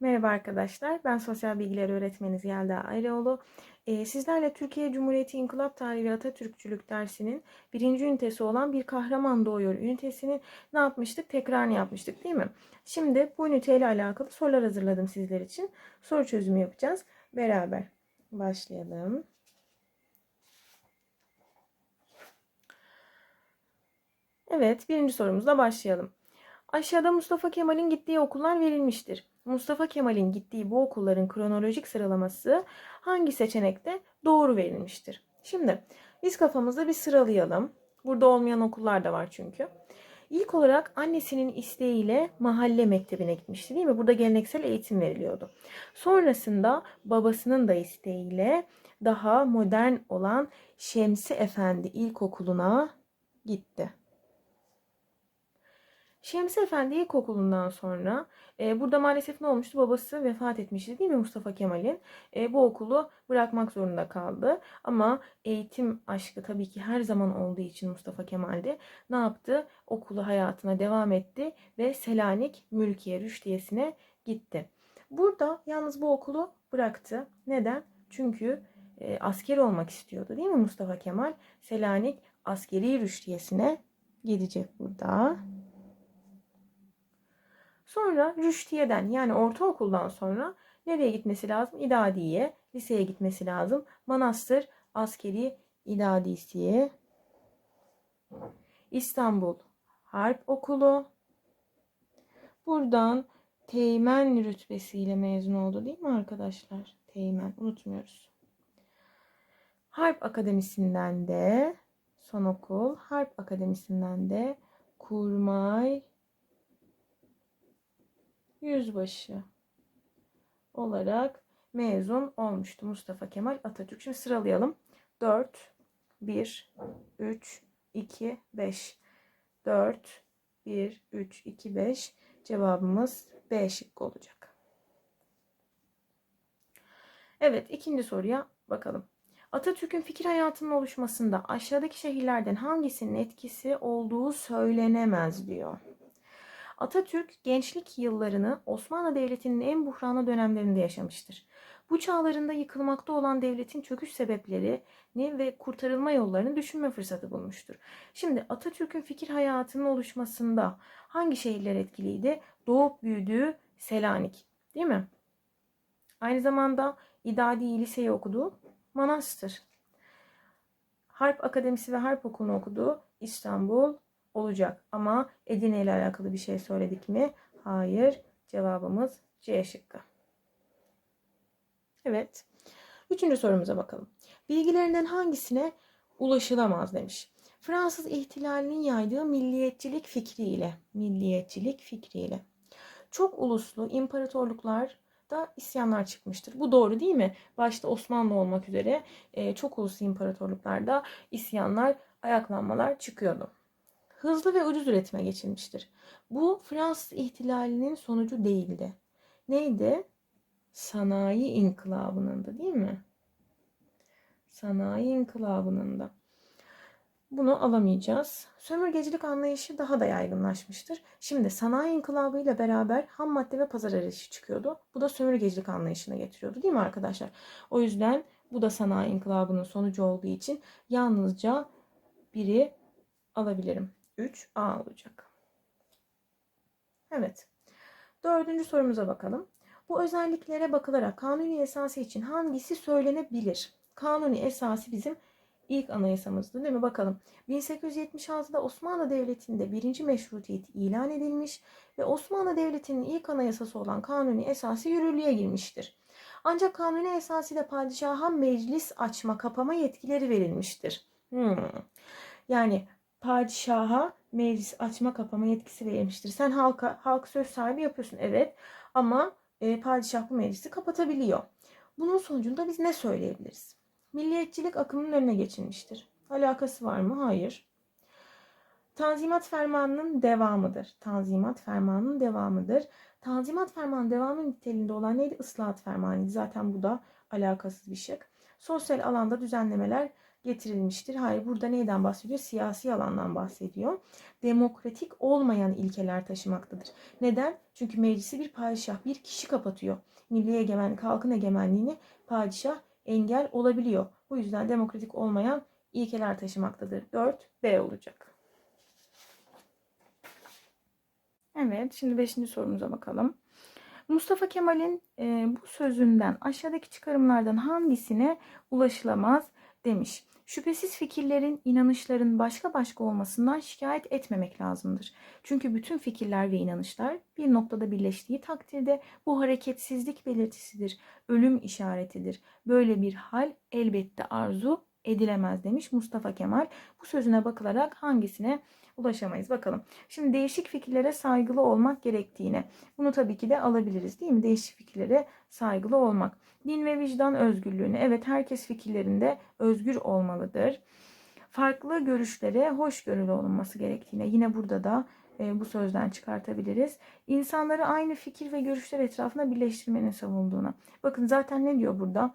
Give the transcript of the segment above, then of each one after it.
Merhaba arkadaşlar, ben sosyal bilgiler öğretmeniz Yelda Ayraoğlu. Ee, sizlerle Türkiye Cumhuriyeti İnkılap Tarihi ve Atatürkçülük dersinin birinci ünitesi olan Bir Kahraman Doğuyor ünitesini ne yapmıştık? Tekrarını yapmıştık değil mi? Şimdi bu üniteyle alakalı sorular hazırladım sizler için. Soru çözümü yapacağız. Beraber başlayalım. Evet, birinci sorumuzla başlayalım. Aşağıda Mustafa Kemal'in gittiği okullar verilmiştir. Mustafa Kemal'in gittiği bu okulların kronolojik sıralaması hangi seçenekte doğru verilmiştir? Şimdi biz kafamızda bir sıralayalım. Burada olmayan okullar da var çünkü. İlk olarak annesinin isteğiyle mahalle mektebine gitmişti değil mi? Burada geleneksel eğitim veriliyordu. Sonrasında babasının da isteğiyle daha modern olan Şemsi Efendi İlkokulu'na gitti. Şemsi Efendi İlkokulu'ndan sonra e, burada maalesef ne olmuştu? Babası vefat etmişti değil mi Mustafa Kemal'in? E, bu okulu bırakmak zorunda kaldı. Ama eğitim aşkı tabii ki her zaman olduğu için Mustafa Kemal'de ne yaptı? Okulu hayatına devam etti ve Selanik Mülkiye Rüştiyesi'ne gitti. Burada yalnız bu okulu bıraktı. Neden? Çünkü e, asker olmak istiyordu değil mi Mustafa Kemal? Selanik Askeri Rüştiyesi'ne gidecek burada. Sonra Rüştiye'den yani ortaokuldan sonra nereye gitmesi lazım? İdadiye, liseye gitmesi lazım. Manastır Askeri İdadisiye, İstanbul Harp Okulu. Buradan Teğmen rütbesiyle mezun oldu değil mi arkadaşlar? Teğmen unutmuyoruz. Harp Akademisi'nden de son okul Harp Akademisi'nden de Kurmay yüzbaşı olarak mezun olmuştu Mustafa Kemal Atatürk. Şimdi sıralayalım. 4, 1, 3, 2, 5. 4, 1, 3, 2, 5. Cevabımız B şıkkı olacak. Evet ikinci soruya bakalım. Atatürk'ün fikir hayatının oluşmasında aşağıdaki şehirlerden hangisinin etkisi olduğu söylenemez diyor. Atatürk gençlik yıllarını Osmanlı Devleti'nin en buhranlı dönemlerinde yaşamıştır. Bu çağlarında yıkılmakta olan devletin çöküş sebeplerini ve kurtarılma yollarını düşünme fırsatı bulmuştur. Şimdi Atatürk'ün fikir hayatının oluşmasında hangi şehirler etkiliydi? Doğup büyüdüğü Selanik değil mi? Aynı zamanda İdadi Liseyi okudu. Manastır. Harp Akademisi ve Harp Okulu'nu okudu. İstanbul olacak. Ama Edirne ile alakalı bir şey söyledik mi? Hayır. Cevabımız C şıkkı. Evet. Üçüncü sorumuza bakalım. Bilgilerinden hangisine ulaşılamaz demiş. Fransız ihtilalinin yaydığı milliyetçilik fikriyle, milliyetçilik fikriyle çok uluslu imparatorluklar da isyanlar çıkmıştır. Bu doğru değil mi? Başta Osmanlı olmak üzere e, çok uluslu imparatorluklarda isyanlar, ayaklanmalar çıkıyordu hızlı ve ucuz üretime geçilmiştir. Bu Fransız ihtilalinin sonucu değildi. Neydi? Sanayi inkılabının da değil mi? Sanayi inkılabının da. Bunu alamayacağız. Sömürgecilik anlayışı daha da yaygınlaşmıştır. Şimdi sanayi inkılabı beraber ham madde ve pazar arayışı çıkıyordu. Bu da sömürgecilik anlayışına getiriyordu değil mi arkadaşlar? O yüzden bu da sanayi inkılabının sonucu olduğu için yalnızca biri alabilirim. 3A olacak. Evet. Dördüncü sorumuza bakalım. Bu özelliklere bakılarak kanuni esası için hangisi söylenebilir? Kanuni esası bizim ilk anayasamızdı değil mi? Bakalım. 1876'da Osmanlı Devleti'nde birinci meşrutiyet ilan edilmiş ve Osmanlı Devleti'nin ilk anayasası olan kanuni esası yürürlüğe girmiştir. Ancak kanuni esasıyla padişaha meclis açma kapama yetkileri verilmiştir. Hmm. Yani padişaha meclis açma kapama yetkisi verilmiştir. Sen halka halk söz sahibi yapıyorsun evet ama e, padişah bu meclisi kapatabiliyor. Bunun sonucunda biz ne söyleyebiliriz? Milliyetçilik akımının önüne geçilmiştir. Alakası var mı? Hayır. Tanzimat fermanının devamıdır. Tanzimat fermanının devamıdır. Tanzimat fermanının devamı niteliğinde olan neydi? Islahat fermanıydı. Zaten bu da alakasız bir şey. Sosyal alanda düzenlemeler getirilmiştir. Hayır burada neyden bahsediyor? Siyasi alandan bahsediyor. Demokratik olmayan ilkeler taşımaktadır. Neden? Çünkü meclisi bir padişah, bir kişi kapatıyor. Milli egemenlik, halkın egemenliğini padişah engel olabiliyor. Bu yüzden demokratik olmayan ilkeler taşımaktadır. 4 B olacak. Evet, şimdi 5. sorumuza bakalım. Mustafa Kemal'in e, bu sözünden aşağıdaki çıkarımlardan hangisine ulaşılamaz demiş. Şüphesiz fikirlerin, inanışların başka başka olmasından şikayet etmemek lazımdır. Çünkü bütün fikirler ve inanışlar bir noktada birleştiği takdirde bu hareketsizlik belirtisidir, ölüm işaretidir. Böyle bir hal elbette arzu edilemez demiş Mustafa Kemal. Bu sözüne bakılarak hangisine ulaşamayız bakalım. Şimdi değişik fikirlere saygılı olmak gerektiğine. Bunu tabii ki de alabiliriz değil mi? Değişik fikirlere saygılı olmak. Din ve vicdan özgürlüğüne. Evet herkes fikirlerinde özgür olmalıdır. Farklı görüşlere hoşgörülü olunması gerektiğine. Yine burada da e, bu sözden çıkartabiliriz. İnsanları aynı fikir ve görüşler etrafında birleştirmenin savunduğuna. Bakın zaten ne diyor burada?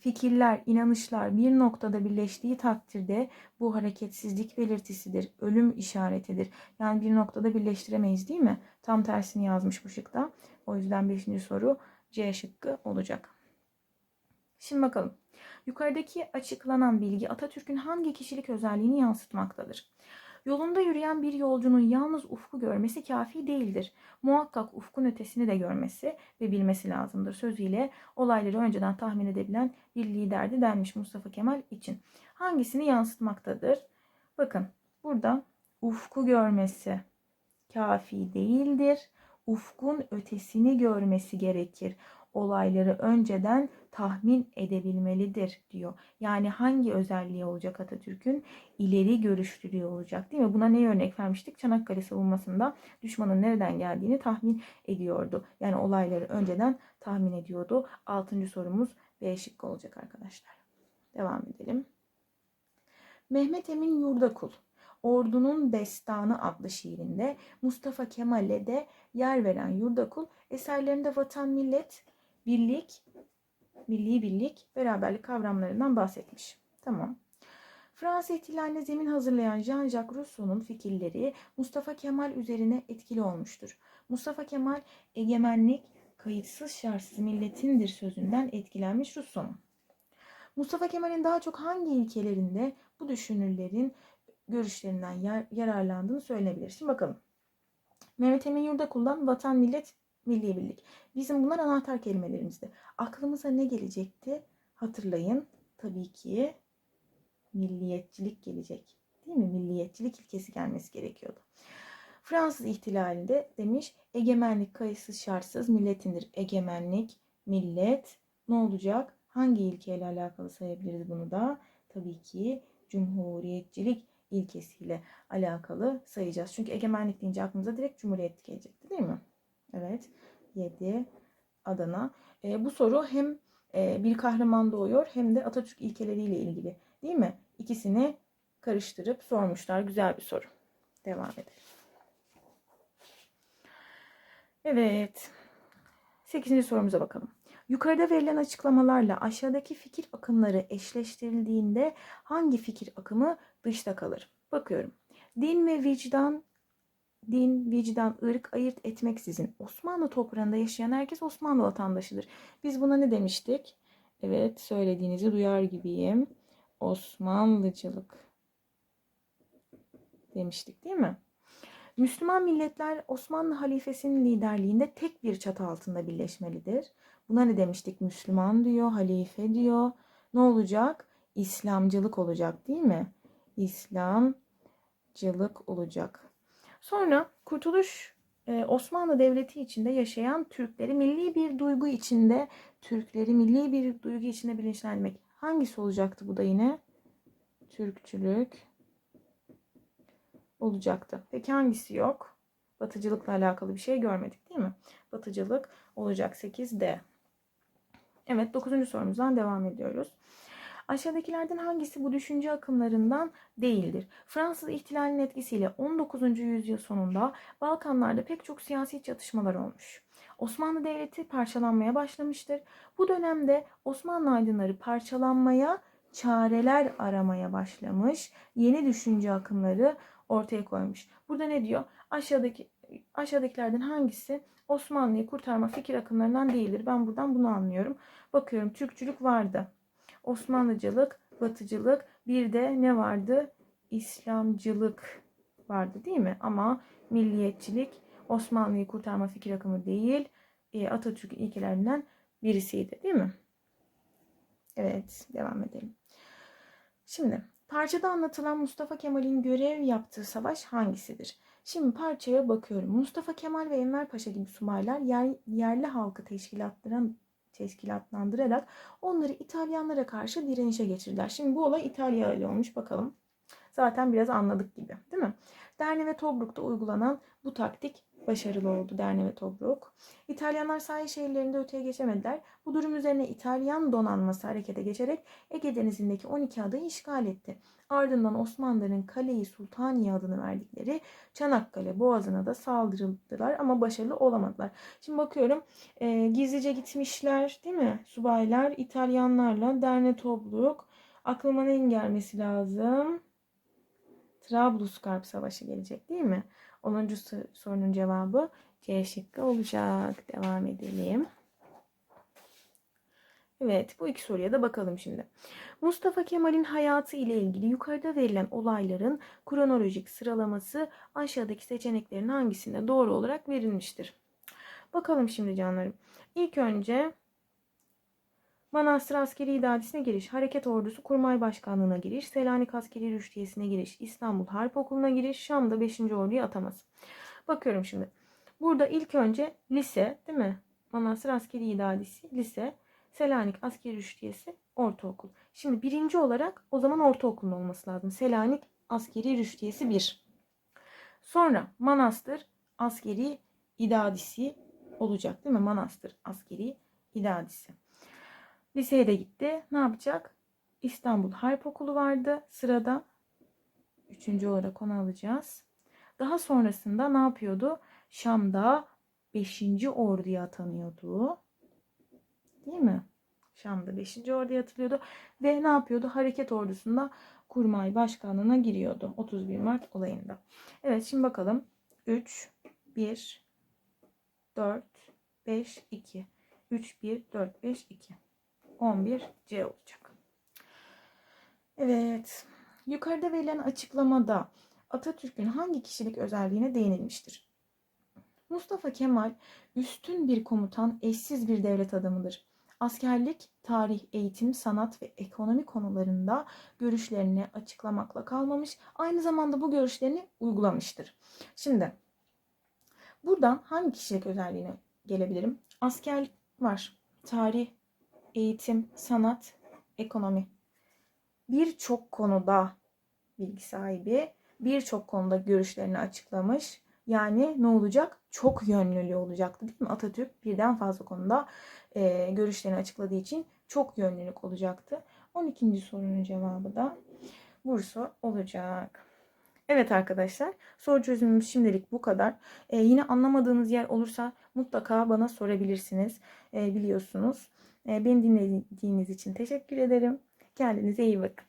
Fikirler, inanışlar bir noktada birleştiği takdirde bu hareketsizlik belirtisidir, ölüm işaretidir. Yani bir noktada birleştiremeyiz değil mi? Tam tersini yazmış bu şıkta. O yüzden 5. soru C şıkkı olacak. Şimdi bakalım. Yukarıdaki açıklanan bilgi Atatürk'ün hangi kişilik özelliğini yansıtmaktadır? Yolunda yürüyen bir yolcunun yalnız ufku görmesi kafi değildir. Muhakkak ufkun ötesini de görmesi ve bilmesi lazımdır. Sözüyle olayları önceden tahmin edebilen bir liderdi denmiş Mustafa Kemal için. Hangisini yansıtmaktadır? Bakın burada ufku görmesi kafi değildir. Ufkun ötesini görmesi gerekir olayları önceden tahmin edebilmelidir diyor. Yani hangi özelliği olacak Atatürk'ün? ileri görüşlülüğü olacak değil mi? Buna ne örnek vermiştik? Çanakkale savunmasında düşmanın nereden geldiğini tahmin ediyordu. Yani olayları önceden tahmin ediyordu. Altıncı sorumuz B şıkkı olacak arkadaşlar. Devam edelim. Mehmet Emin Yurdakul Ordunun Destanı adlı şiirinde Mustafa Kemal'e de yer veren Yurdakul eserlerinde vatan millet birlik, milli birlik, beraberlik kavramlarından bahsetmiş. Tamam. Fransız ihtilaline zemin hazırlayan Jean-Jacques Rousseau'nun fikirleri Mustafa Kemal üzerine etkili olmuştur. Mustafa Kemal egemenlik kayıtsız şartsız milletindir sözünden etkilenmiş Rousseau'nun. Mustafa Kemal'in daha çok hangi ilkelerinde bu düşünürlerin görüşlerinden yar, yararlandığını söylenebilir. Şimdi bakalım. Mehmet Emin Yurdakul'dan vatan, millet, milli birlik. Bizim bunlar anahtar kelimelerimizdi. Aklımıza ne gelecekti? Hatırlayın. Tabii ki milliyetçilik gelecek. Değil mi? Milliyetçilik ilkesi gelmesi gerekiyordu. Fransız ihtilalinde demiş egemenlik kayıtsız şartsız milletindir. Egemenlik, millet ne olacak? Hangi ilkeyle alakalı sayabiliriz bunu da? Tabii ki cumhuriyetçilik ilkesiyle alakalı sayacağız. Çünkü egemenlik deyince aklımıza direkt cumhuriyet gelecekti değil mi? Evet. 7 Adana. E, bu soru hem e, bir kahraman doğuyor hem de Atatürk ilkeleriyle ilgili değil mi? İkisini karıştırıp sormuşlar. Güzel bir soru. Devam edelim. Evet. 8. sorumuza bakalım. Yukarıda verilen açıklamalarla aşağıdaki fikir akımları eşleştirildiğinde hangi fikir akımı dışta kalır? Bakıyorum. Din ve vicdan din, vicdan, ırk ayırt etmeksizin Osmanlı toprağında yaşayan herkes Osmanlı vatandaşıdır. Biz buna ne demiştik? Evet söylediğinizi duyar gibiyim. Osmanlıcılık demiştik değil mi? Müslüman milletler Osmanlı halifesinin liderliğinde tek bir çatı altında birleşmelidir. Buna ne demiştik? Müslüman diyor, halife diyor. Ne olacak? İslamcılık olacak değil mi? İslamcılık olacak. Sonra Kurtuluş e, Osmanlı Devleti içinde yaşayan Türkleri milli bir duygu içinde, Türkleri milli bir duygu içinde bilinçlendirmek. Hangisi olacaktı bu da yine? Türkçülük olacaktı. Peki hangisi yok? Batıcılıkla alakalı bir şey görmedik değil mi? Batıcılık olacak 8D. Evet 9. sorumuzdan devam ediyoruz. Aşağıdakilerden hangisi bu düşünce akımlarından değildir? Fransız ihtilalinin etkisiyle 19. yüzyıl sonunda Balkanlarda pek çok siyasi çatışmalar olmuş. Osmanlı Devleti parçalanmaya başlamıştır. Bu dönemde Osmanlı aydınları parçalanmaya çareler aramaya başlamış. Yeni düşünce akımları ortaya koymuş. Burada ne diyor? Aşağıdaki aşağıdakilerden hangisi Osmanlı'yı kurtarma fikir akımlarından değildir? Ben buradan bunu anlıyorum. Bakıyorum Türkçülük vardı. Osmanlıcılık, Batıcılık, bir de ne vardı? İslamcılık vardı değil mi? Ama milliyetçilik Osmanlı'yı kurtarma fikir akımı değil, e, Atatürk'ün ilkelerinden birisiydi değil mi? Evet, devam edelim. Şimdi parçada anlatılan Mustafa Kemal'in görev yaptığı savaş hangisidir? Şimdi parçaya bakıyorum. Mustafa Kemal ve Enver Paşa gibi subaylar yer, yerli halkı teşkilatlandıran teşkilatlandırarak onları İtalyanlara karşı direnişe geçirdiler. Şimdi bu olay İtalya ile olmuş bakalım. Zaten biraz anladık gibi değil mi? Derne ve Tobruk'ta uygulanan bu taktik başarılı oldu Derne ve Tobruk. İtalyanlar sahil şehirlerinde öteye geçemediler. Bu durum üzerine İtalyan donanması harekete geçerek Ege Denizi'ndeki 12 adayı işgal etti. Ardından Osmanlıların Kale-i Sultaniye adını verdikleri Çanakkale Boğazı'na da saldırıldılar ama başarılı olamadılar. Şimdi bakıyorum e, gizlice gitmişler değil mi? Subaylar İtalyanlarla Derne Tobruk. Aklıma ne gelmesi lazım? Trablusgarp Savaşı gelecek değil mi? 10. sorunun cevabı C şıkkı olacak. Devam edelim. Evet bu iki soruya da bakalım şimdi. Mustafa Kemal'in hayatı ile ilgili yukarıda verilen olayların kronolojik sıralaması aşağıdaki seçeneklerin hangisinde doğru olarak verilmiştir? Bakalım şimdi canlarım. İlk önce Manastır Askeri İdaresi'ne giriş, Hareket Ordusu Kurmay Başkanlığı'na giriş, Selanik Askeri Rüştiyesi'ne giriş, İstanbul Harp Okulu'na giriş, Şam'da 5. Ordu'ya ataması. Bakıyorum şimdi. Burada ilk önce lise değil mi? Manastır Askeri İdaresi, lise, Selanik Askeri Rüştiyesi, ortaokul. Şimdi birinci olarak o zaman ortaokulun olması lazım. Selanik Askeri Rüştiyesi 1. Sonra Manastır Askeri İdadisi olacak değil mi? Manastır Askeri İdadisi. Liseye de gitti. Ne yapacak? İstanbul Harp Okulu vardı sırada. Üçüncü olarak onu alacağız. Daha sonrasında ne yapıyordu? Şam'da 5. orduya atanıyordu. Değil mi? Şam'da 5. orduya atılıyordu. Ve ne yapıyordu? Hareket ordusunda kurmay başkanlığına giriyordu. 31 Mart olayında. Evet şimdi bakalım. 3, 1, 4, 5, 2. 3, 1, 4, 5, 2. 11 C olacak. Evet. Yukarıda verilen açıklamada Atatürk'ün hangi kişilik özelliğine değinilmiştir? Mustafa Kemal üstün bir komutan, eşsiz bir devlet adamıdır. Askerlik, tarih, eğitim, sanat ve ekonomi konularında görüşlerini açıklamakla kalmamış, aynı zamanda bu görüşlerini uygulamıştır. Şimdi buradan hangi kişilik özelliğine gelebilirim? Askerlik var, tarih, eğitim, sanat, ekonomi. Birçok konuda bilgi sahibi, birçok konuda görüşlerini açıklamış. Yani ne olacak? Çok yönlülü olacaktı değil mi? Atatürk birden fazla konuda e, görüşlerini açıkladığı için çok yönlülük olacaktı. 12. sorunun cevabı da Bursa olacak. Evet arkadaşlar soru çözümümüz şimdilik bu kadar. Ee, yine anlamadığınız yer olursa mutlaka bana sorabilirsiniz. Ee, biliyorsunuz. Ee, beni dinlediğiniz için teşekkür ederim. Kendinize iyi bakın.